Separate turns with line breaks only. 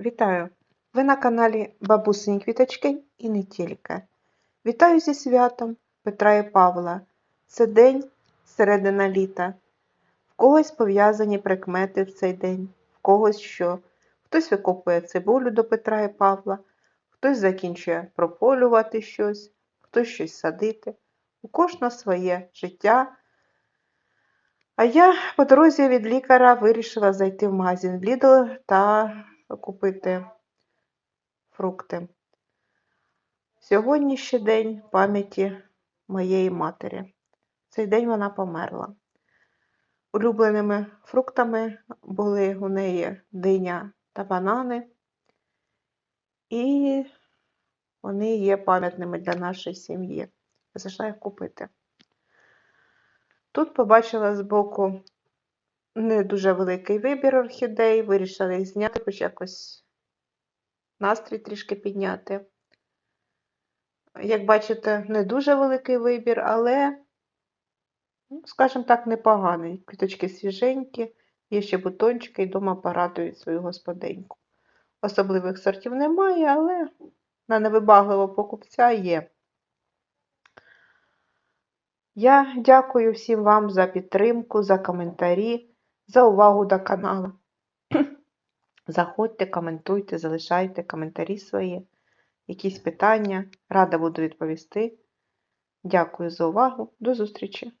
Вітаю! Ви на каналі Бабусині Квіточки і не тільки. Вітаю зі святом Петра і Павла. Це день середина літа. В когось пов'язані прикмети в цей день, в когось що. Хтось викопує цибулю до Петра і Павла, хтось закінчує прополювати щось, хтось щось садити. У кожного своє життя. А я по дорозі від лікаря вирішила зайти в магазин Lidl та купити фрукти. Сьогодні ще день пам'яті моєї матері. Цей день вона померла. Улюбленими фруктами були у неї диня та банани, і вони є пам'ятними для нашої сім'ї. Зайшла їх купити. Тут побачила збоку не дуже великий вибір орхідей, вирішила їх зняти, хоч якось настрій трішки підняти. Як бачите, не дуже великий вибір, але, ну, скажімо так, непоганий. Квіточки свіженькі, є ще бутончики і вдома порадують свою господиньку. Особливих сортів немає, але на невибагливого покупця є. Я дякую всім вам за підтримку, за коментарі, за увагу до каналу. Заходьте, коментуйте, залишайте коментарі свої, якісь питання. Рада буду відповісти. Дякую за увагу. До зустрічі!